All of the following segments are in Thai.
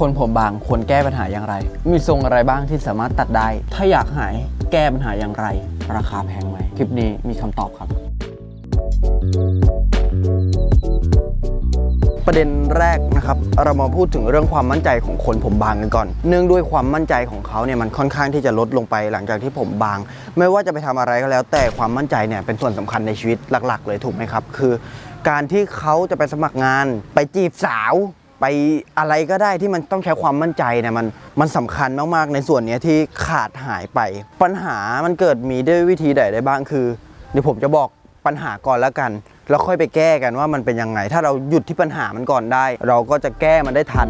คนผมบางควรแก้ปัญหาอย่างไร มีทรงอะไรบ้างที่สามารถตัดได้ ถ้าอยากหายแก้ปัญหาอย่างไร ราคาแพงไหม คลิปนี้มีคำตอบครับ ประเด็นแรกนะครับ เรามาพูดถึงเรื่องความมั่นใจของคนผมบางกันก่อน เนื่องด้วยความมั่นใจของเขาเนี่ยมันค่อนข้างที่จะลดลงไปหลังจากที่ผมบาง ไม่ว่าจะไปทำอะไรก็แล้ว แต่ความมั่นใจเนี่ยเป็นส่วนสำคัญในชีวิตหลัก ๆ เลยถูกไหมครับ คือ การที่เขาจะไปสมัครงานไปจีบสาว ไปอะไรก็ได้ที่มันต้องใช้ความมั่นใจเนี่ยมันมันสำคัญมากๆในส่วนนี้ที่ขาดหายไป ปัญหามันเกิดมีด้วยวิธีใดได้บ้างคือเดี๋ยวผมจะบอกปัญหาก่อนแล้วกัน แล้วค่อยไปแก้กันว่ามันเป็นยังไง ถ้าเราหยุดที่ปัญหามันก่อนได้ เราก็จะแก้มันได้ทัน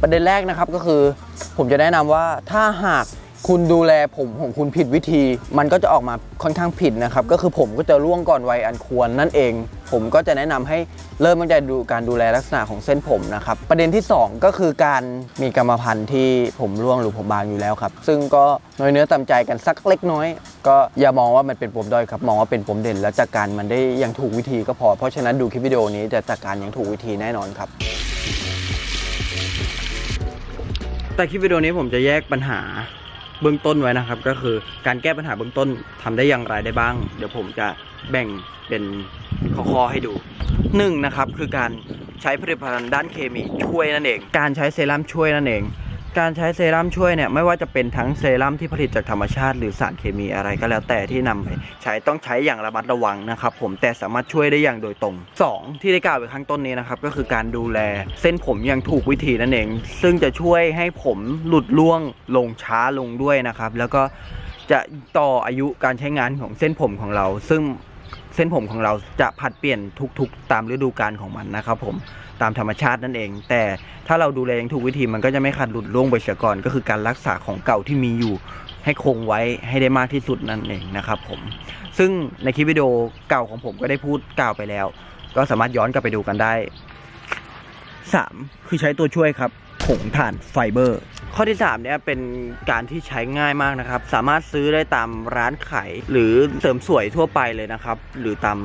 ประเด็นแรกนะครับก็คือ ผมจะแนะนำว่าถ้าหาก คุณดูแลผมของคุณผิดวิธี มันก็จะออกมาค่อนข้างผิดนะครับ ก็คือผมก็จะร่วงก่อนวัยอันควรนั่นเอง ผมก็จะแนะนำให้เริ่มตั้งใจดูการดูแลลักษณะของเส้นผมนะครับ ประเด็นที่ 2 ก็คือการมีกรรมพันธุ์ที่ผมร่วงหรือผมบางอยู่แล้วครับ ซึ่งก็น้อยเนื้อต่ำใจกันสักเล็กน้อย ก็อย่ามองว่ามันเป็นปมด้อยครับ มองว่าเป็นปมเด่น แล้วจัดการมันได้อย่างถูกวิธีก็พอ เพราะฉะนั้นดูคลิปวิดีโอนี้จะจัดการอย่างถูกวิธีแน่นอนครับแต่คลิปวิดีโอนี้ผมจะแยกปัญหา เบื้องต้นไว้นะครับ ก็คือการแก้ปัญหาเบื้องต้นทำได้อย่างไรได้บ้าง เดี๋ยวผมจะแบ่งเป็นข้อๆให้ดูหนึ่งนะครับคือการใช้ผลิตภัณฑ์ด้านเคมีช่วยนั่นเอง การใช้เซรั่มช่วยนั่นเอง การใช้เซรั่มช่วยเนี่ยไม่ว่าจะเป็นทั้งเซรั่มที่ผลิตจากธรรมชาติ หรือสารเคมีอะไรก็แล้วแต่ที่นำไปใช้ต้องใช้อย่างระมัดระวังนะครับผมแต่สามารถช่วยได้อย่างโดยตรง 2. ที่ได้กล่าวไปข้างต้นนี้นะครับก็คือการดูแลเส้นผมอย่างถูกวิธีนั่นเอง ซึ่งจะช่วยให้ผมหลุดร่วงลงช้าลงด้วยนะครับแล้วก็จะต่ออายุการใช้งานของเส้นผมของเรา ซึ่ง เส้นผมของเราจะผัดเปลี่ยนทุกๆ ตามฤดูกาลของมันนะครับผมตามธรรมชาตินั่นเอง แต่ถ้าเราดูแลอย่างถูกวิธีมันก็จะไม่ขาดหลุดร่วงไปเสียก่อน ก็คือการรักษาของเก่าที่มีอยู่ให้คงไว้ให้ได้มากที่สุดนั่นเองนะครับผมซึ่งในคลิปวิดีโอเก่าของผมก็ได้พูดกล่าวไปแล้ว ก็สามารถย้อนกลับไปดูกันได้ 3. คือใช้ตัวช่วยครับ ผงถ่านไฟเบอร์ ข้อที่ 3 เนี่ยเป็นการที่ใช้ง่ายมากนะครับ สามารถซื้อได้ตามร้านขายหรือเสริมสวยทั่วไปเลยนะครับ หรือตาม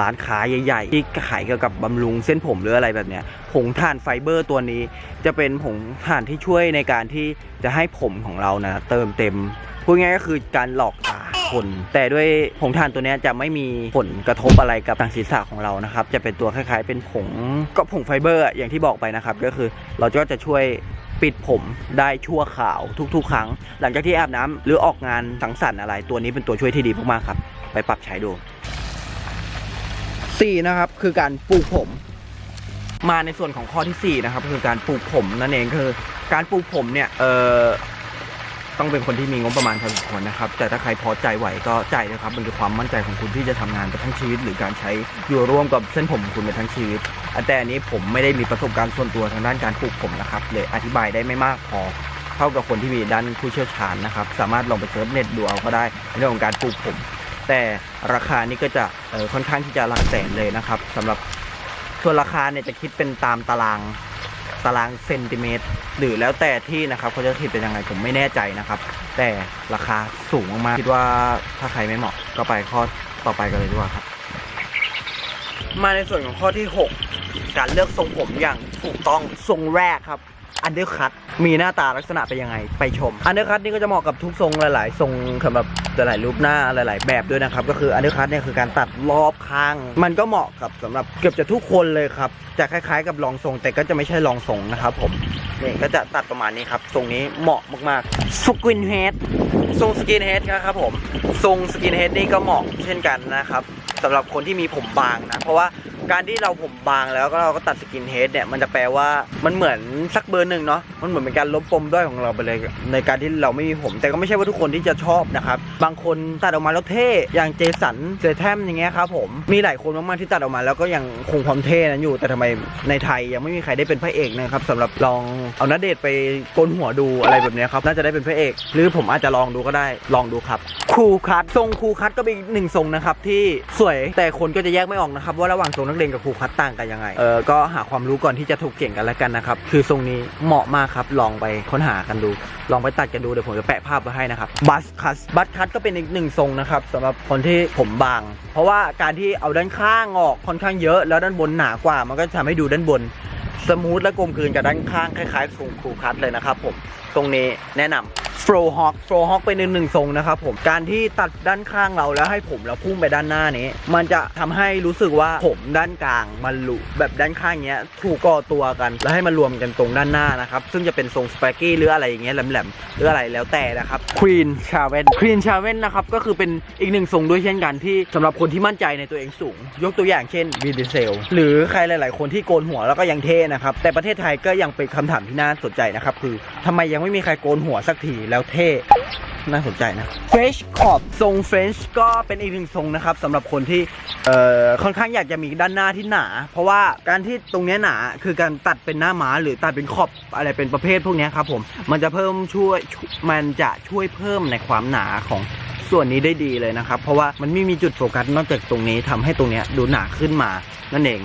ร้านค้าใหญ่ๆ ที่ขายเกี่ยวกับบำรุงเส้นผมหรืออะไรแบบเนี้ยผงถ่านไฟเบอร์ตัวนี้ จะเป็นผงถ่านที่ช่วยในการที่จะให้ผมของเรานะเติมเต็มพูดง่ายก็คือการหลอกตา คน แต่ด้วยผงถ่านตัวนี้จะไม่มีผลกระทบอะไรกับทางศีรษะของเรานะครับ จะเป็นตัวคล้ายๆ เป็นผงก็ผงไฟเบอร์อย่างที่บอกไปนะครับ ก็คือเราก็จะช่วยปิดผมได้ชั่วข่าวทุกๆ ครั้ง หลังจากที่อาบน้ำหรือออกงานสังสรรค์อะไร ตัวนี้เป็นตัวช่วยที่ดีมากๆครับ ไปปรับใช้ดู4นะครับคือการปลูกผม มาในส่วนของข้อที่4นะครับคือการปลูกผมนั่นเองคือ การปลูกผมเนี่ยเออ ต้องเป็นคนที่มีงบประมาณพอสมควรนะครับ แต่ถ้าใครพอใจไหวก็จ่ายนะครับ มันคือความมั่นใจของคุณที่จะทำงานไปทั้งชีวิต หรือการใช้อยู่ร่วมกับเส้นผมของคุณไปทั้งชีวิต แต่อันนี้ผมไม่ได้มีประสบการณ์ส่วนตัวทางด้านการปลูกผมนะครับ เลยอธิบายได้ไม่มากพอเท่ากับคนที่มีด้านผู้เชี่ยวชาญนะครับ สามารถลองไปเซิร์ชเน็ตดูเอาก็ได้ในเรื่องของการปลูกผม แต่ราคานี้ก็จะค่อนข้างที่จะหลักแสนเลยนะครับสำหรับส่วนราคาเนี่ยจะคิดเป็นตามตาราง ตารางเซนติเมตร หรือแล้วแต่ที่นะครับเขาจะคิดเป็นยังไงผมไม่แน่ใจนะครับ แต่ราคาสูงมากคิดว่าถ้าใครไม่เหมาะก็ไปข้อต่อไปกันเลยดีกว่าครับ มาในส่วนของข้อที่ 6 การเลือกทรงผมอย่างถูกต้องทรงแรกครับ อันเดอร์คัตมีหน้าตาลักษณะเป็นยังไง ไปชมอันเดอร์คัตนี่ก็จะเหมาะกับทุกทรงหลาย ๆ ทรงสำหรับหลายๆรูปหน้าหลาย ๆ แบบด้วยนะครับ ก็คืออันเดอร์คัตเนี่ยคือการตัดรอบข้าง มันก็เหมาะกับสำหรับเกือบจะทุกคนเลยครับจะคล้าย ๆ กับรองทรง แต่ก็จะไม่ใช่รองทรงนะครับผมนี่ก็จะตัดประมาณนี้ครับทรงนี้เหมาะมากๆสกินเฮดทรงสกินเฮดนะครับผมทรงสกินเฮดนี่ก็เหมาะเช่นกันนะครับสำหรับคนที่มีผมบางนะ เพราะว่า การที่เราผมบางแล้วก็เราก็ตัดสกินเฮดเนี่ยมันจะแปลว่ามันเหมือนสักเบอร์หนึ่งเนาะมันเหมือนเป็นการลบปมด้อยของเราไปเลย ในการที่เราไม่มีผม แต่ก็ไม่ใช่ว่าทุกคนที่จะชอบนะครับบางคนตัดออกมาแล้วเท่อย่างเจสันเซแทมอย่างเงี้ยครับผมมีหลายคนมากๆที่ตัดออกมาแล้วก็ยังคงความเท่นั้นอยู่ แต่ทำไมในไทยยังไม่มีใครได้เป็นพระเอกนะครับสำหรับลองเอานัดเดทไปโกนหัวดูอะไรแบบเนี้ยครับน่าจะได้เป็นพระเอก หรือผมอาจจะลองดูก็ได้ลองดูครับคูคัตทรงคูคัตก็เป็นหนึ่งทรงนะครับที่สวยแต่คนก็จะแยกไม่ออกนะครับว่าระหว่างทรงนักเรียนกับครูคัตต่างกันยังไง เออก็หาความรู้ก่อนที่จะถูกเก่งกันแล้วกันนะครับ คือทรงนี้เหมาะมากครับ ลองไปค้นหากันดู ลองไปตัดกันดู เดี๋ยวผมจะแปะภาพไว้ให้นะครับ บัสคัส บัสคัสก็เป็นอีกหนึ่งทรงนะครับสำหรับคนที่ผมบาง เพราะว่าการที่เอาด้านข้างออกค่อนข้างเยอะ แล้วด้านบนหนากว่า มันก็จะทำให้ดูด้านบน สมูทและกลมกลืนกับด้านข้างคล้ายๆทรงครูคัตเลยนะครับผม ตรงนี้แนะนำ โฟล์ฮอคโฟล์ฮอคเป็นหนึ่งหนึ่งทรงนะครับผมการที่ตัดด้านข้างเราแล้วให้ผมเราพุ่งไปด้านหน้านี้ มันจะทำให้รู้สึกว่าผมด้านกลางมันหลุแบบด้านข้างเนี้ยถูกก่อตัวกัน แล้วให้มันรวมกันตรงด้านหน้านะครับ ซึ่งจะเป็นทรงสเปกกี้หรืออะไรอย่างเงี้ยแหลมๆหรืออะไรแล้วแต่นะครับควีนชาเวนควีนชาเวนนะครับก็คือเป็นอีกหนึ่งทรงด้วยเช่นกันที่สำหรับคนที่มั่นใจในตัวเองสูง ยกตัวอย่างเช่นวีดีเซลหรือใครหลาย ๆ คนที่โกนหัวแล้วก็ยังเท่นะครับแต่ประเทศไทยก็ยังเป็นคำถามที่น่าสนใจนะครับคือทำไมยังไม่มีใครโกนหัวสักทีแล้วเท่น่าสนใจนะ French Crop ทรง French ก็เป็นอีกหนึ่งทรงนะครับสำหรับคนที่เอ่อค่อนข้างอยากจะมีด้านหน้าที่หนา เพราะว่าการที่ตรงเนี้ยหนาคือการตัดเป็นหน้าม้าหรือตัดเป็นขอบอะไรเป็นประเภทพวกเนี้ยครับผมมันจะเพิ่มช่วยมันจะช่วยเพิ่มในความหนาของส่วนนี้ได้ดีเลยนะครับ เพราะว่ามันไม่มีจุดโฟกัสนอกจากตรงนี้ทำให้ตรงเนี้ยดูหนาขึ้นมานั่นเอง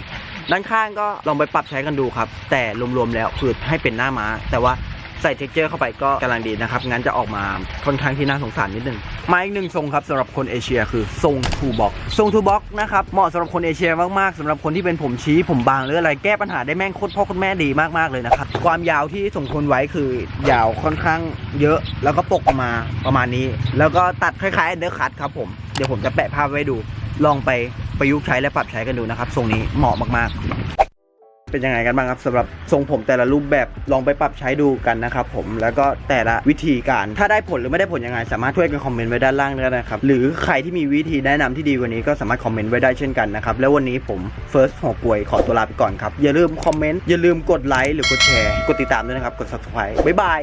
ด้านข้างก็ลองไปปรับใช้กันดูครับ แต่รวมๆแล้วคือให้เป็นหน้าม้า แต่ว่า ใส่เท็กเจอร์เข้าไปก็กำลังดีนะครับ งั้นจะออกมาค่อนข้างที่น่าสงสารนิดนึงมาอีกหนึ่งทรงครับสำหรับคนเอเชียคือทรงทูบ็อกทรงทูบ็อกนะครับเหมาะสำหรับคนเอเชียมากๆสำหรับคนที่เป็นผมชี้ผมบางหรืออะไรแก้ปัญหาได้แม่งโคตรพ่อโคตรแม่ดีมากๆเลยนะครับความยาวที่สมควรไว้คือยาวค่อนข้างเยอะ แล้วก็ปกออกมาประมาณนี้ แล้วก็ตัดคล้ายๆอันเดอร์คัตครับผมเดี๋ยวผมจะแปะภาพไว้ดู ลองไปประยุกต์ใช้และปรับใช้กันดูนะครับทรงนี้เหมาะมากๆ เป็นยังไงกันบ้างครับสำหรับทรงผมแต่ละรูปแบบลองไปปรับใช้ดูกันนะครับผมแล้วก็แต่ละวิธีการถ้าได้ผลหรือไม่ได้ผลยังไง สามารถช่วยกันคอมเมนต์ไว้ด้านล่างได้นะครับหรือใครที่มีวิธีแนะนำที่ดีกว่านี้ก็สามารถคอมเมนต์ไว้ได้เช่นกันนะครับแล้ววันนี้ผมเฟิร์สหัวป่วยขอตัวลาไปก่อนครับอย่าลืมคอมเมนต์อย่าลืมกดไลค์หรือกดแชร์กดติดตามด้วยนะครับกด subscribe บ๊ายบาย